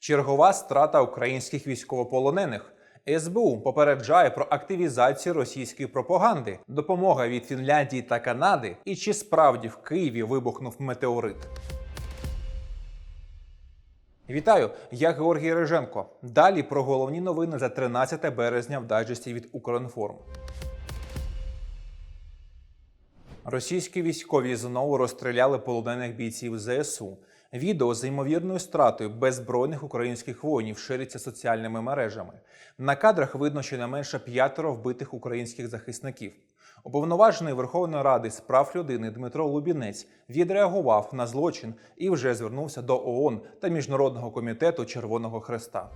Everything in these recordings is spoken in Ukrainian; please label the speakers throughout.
Speaker 1: Чергова страта українських військовополонених. СБУ попереджає про активізацію російської пропаганди, допомога від Фінляндії та Канади, і чи справді в Києві вибухнув метеорит. Вітаю, я Георгій Реженко. Далі про головні новини за 13 березня в дайджесті від Укрінформ. Російські військові знову розстріляли полонених бійців ЗСУ. Відео з ймовірною стратою беззбройних українських воїнів шириться соціальними мережами. На кадрах видно щонайменше п'ятеро вбитих українських захисників. Уповноважений Верховної Ради з прав людини Дмитро Лубінець відреагував на злочин і вже звернувся до ООН та Міжнародного комітету Червоного Хреста.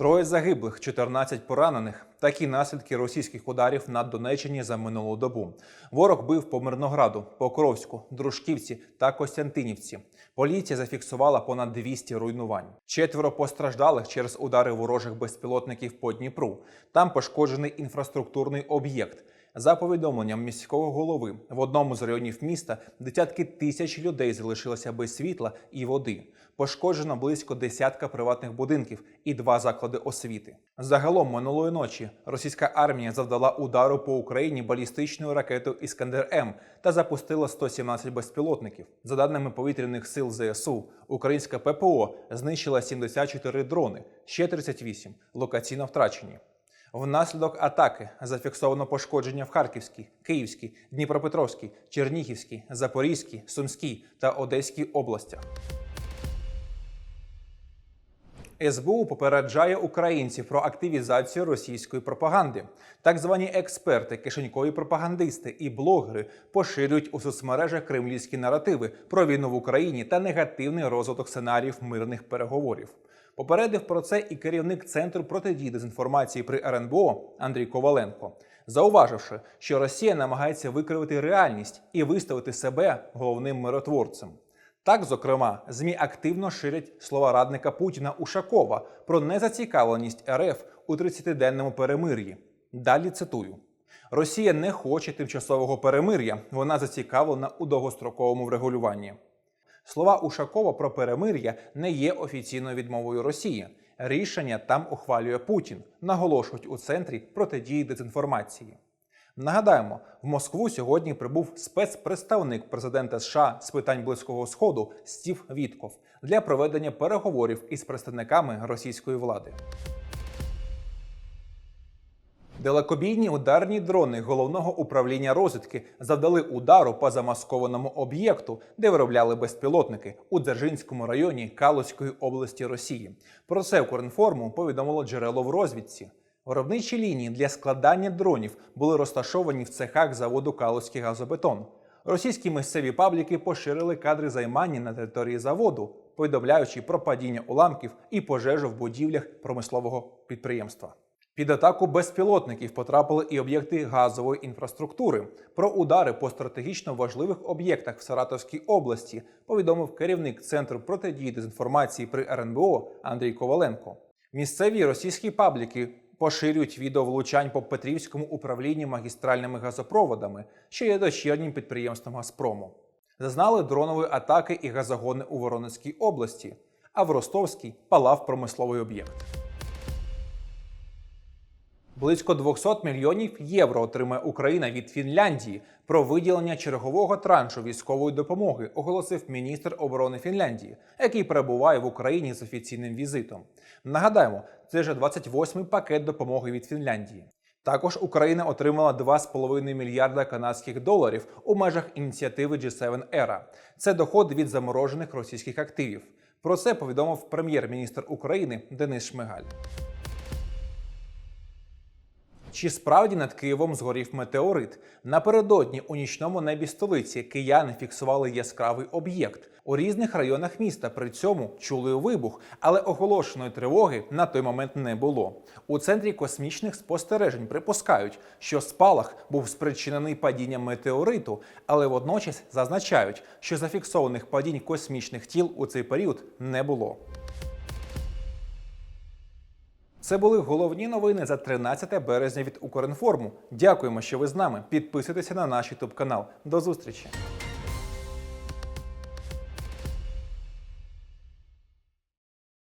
Speaker 1: Троє загиблих, 14 поранених. Такі наслідки російських ударів на Донеччині за минулу добу. Ворог бив по Мирнограду, Покровську, Дружківці та Костянтинівці. Поліція зафіксувала понад 200 руйнувань. Четверо постраждалих через удари ворожих безпілотників по Дніпру. Там пошкоджений інфраструктурний об'єкт. За повідомленням міського голови, в одному з районів міста десятки тисяч людей залишилося без світла і води. Пошкоджено близько десятка приватних будинків і два заклади освіти. Загалом минулої ночі російська армія завдала удару по Україні балістичною ракетою Іскандер М та запустила 117 безпілотників. За даними повітряних сил ЗСУ, українська ППО знищила 74 дрони, ще 38 локаційно втрачені. Внаслідок атаки зафіксовано пошкодження в Харківській, Київській, Дніпропетровській, Чернігівській, Запорізькій, Сумській та Одеській областях. СБУ попереджає українців про активізацію російської пропаганди. Так звані експерти, кишенькові пропагандисти і блогери поширюють у соцмережах кремлівські наративи про війну в Україні та негативний розвиток сценаріїв мирних переговорів. Попередив про це і керівник центру протидії дезінформації при РНБО Андрій Коваленко, зауваживши, що Росія намагається викривити реальність і виставити себе головним миротворцем. Так, зокрема, змі активно ширять слова радника Путіна Ушакова про незацікавленість РФ у 30-денному перемир'ї. Далі цитую: Росія не хоче тимчасового перемир'я, вона зацікавлена у довгостроковому врегулюванні. Слова Ушакова про перемир'я не є офіційною відмовою Росії. Рішення там ухвалює Путін, наголошують у центрі протидії дезінформації. Нагадаємо, в Москву сьогодні прибув спецпредставник президента США з питань близького сходу Стів Вітков для проведення переговорів із представниками російської влади. Далекобійні ударні дрони головного управління розвідки завдали удару по замаскованому об'єкту, де виробляли безпілотники у Дзержинському районі Калузької області Росії. Про це Укрінформу повідомило джерело в розвідці. Виробничі лінії для складання дронів були розташовані в цехах заводу Калузький газобетон. Російські місцеві пабліки поширили кадри займання на території заводу, повідомляючи про падіння уламків і пожежу в будівлях промислового підприємства. Під атаку безпілотників потрапили і об'єкти газової інфраструктури. Про удари по стратегічно важливих об'єктах в Саратовській області повідомив керівник центру протидії дезінформації при РНБО Андрій Коваленко. Місцеві російські пабліки поширюють відео влучань по Петрівському управлінні магістральними газопроводами, що є дочірнім підприємством Газпрому. Зазнали дронової атаки і газогони у Воронезькій області, а в Ростовській палав промисловий об'єкт. Близько 200 мільйонів євро отримає Україна від Фінляндії про виділення чергового траншу військової допомоги, оголосив міністр оборони Фінляндії, який перебуває в Україні з офіційним візитом. Нагадаємо, це вже 28-й пакет допомоги від Фінляндії. Також Україна отримала 2,5 мільярда канадських доларів у межах ініціативи G7 ERA. Це доходи від заморожених російських активів. Про це повідомив прем'єр-міністр України Денис Шмигаль. Чи справді над Києвом згорів метеорит? Напередодні у нічному небі столиці кияни фіксували яскравий об'єкт. У різних районах міста при цьому чули вибух, але оголошеної тривоги на той момент не було. У центрі космічних спостережень припускають, що спалах був спричинений падінням метеориту, але водночас зазначають, що зафіксованих падінь космічних тіл у цей період не було. Це були головні новини за 13 березня від Укрінформу. Дякуємо, що ви з нами. Підписуйтеся на наш YouTube канал. До зустрічі!